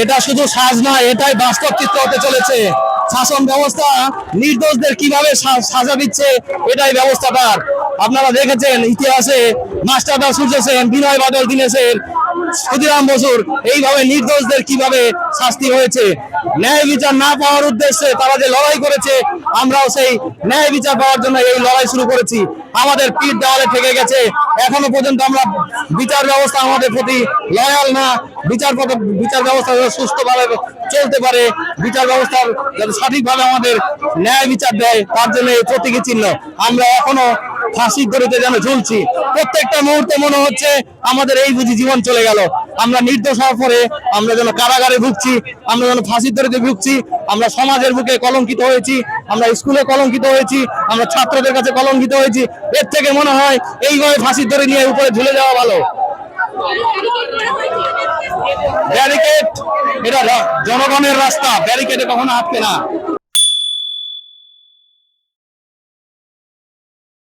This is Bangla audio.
এটা শুধু সাজ নয় এটাই বাস্তব চিত্র হতে চলেছে। শাসন ব্যবস্থা নির্দোষদের কীভাবে সাজা দিচ্ছে, এটাই ব্যবস্থাটার। আপনারা দেখেছেন ইতিহাসে, মাস্টারদা সূর্য সেন, বিনয় বাদল দীনেশ সেন ক্ষুদিরাম বসুর এইভাবে নির্দোষদের কীভাবে শাস্তি হয়েছে? ন্যায় বিচার না পাওয়ার উদ্দেশ্যে তারা যে লড়াই করেছে, আমরাও সেই ন্যায় বিচার পাওয়ার জন্য এই লড়াই শুরু করেছি। আমাদের পিঠ দেওয়ালে থেকে গেছে। এখনও পর্যন্ত আমরা বিচার ব্যবস্থা আমাদের প্রতি লয়াল না। বিচার বিচার ব্যবস্থা সুস্থভাবে চলতে পারে, বিচার ব্যবস্থার সঠিকভাবে আমাদের ন্যায় বিচার দেয়, তার জন্য এই প্রতীকী চিহ্ন। আমরা এখনও ফাঁসির দড়িতে যেন ঝুলছি। প্রত্যেকটা মুহূর্তে মনে হচ্ছে আমাদের এই বুঝি জীবন চলে গেল। আমরা নির্দোষ হওয়ার পরে আমরা যেন কারাগারে ভুগছি, আমরা যেন ফাঁসির দড়িতে ভুগছি, আমরা সমাজের বুকে কলঙ্কিত হয়েছি, আমরা স্কুলে কলঙ্কিত হয়েছি, আমরা ছাত্রদের কাছে কলঙ্কিত হয়েছি। এর থেকে মনে হয় এইভাবে ফাঁসির দড়ি নিয়ে উপরে ঝুলে যাওয়া ভালো। ব্যারিকেড এটা জনগণের রাস্তা। ব্যারিকেডে কখনো আটকে না।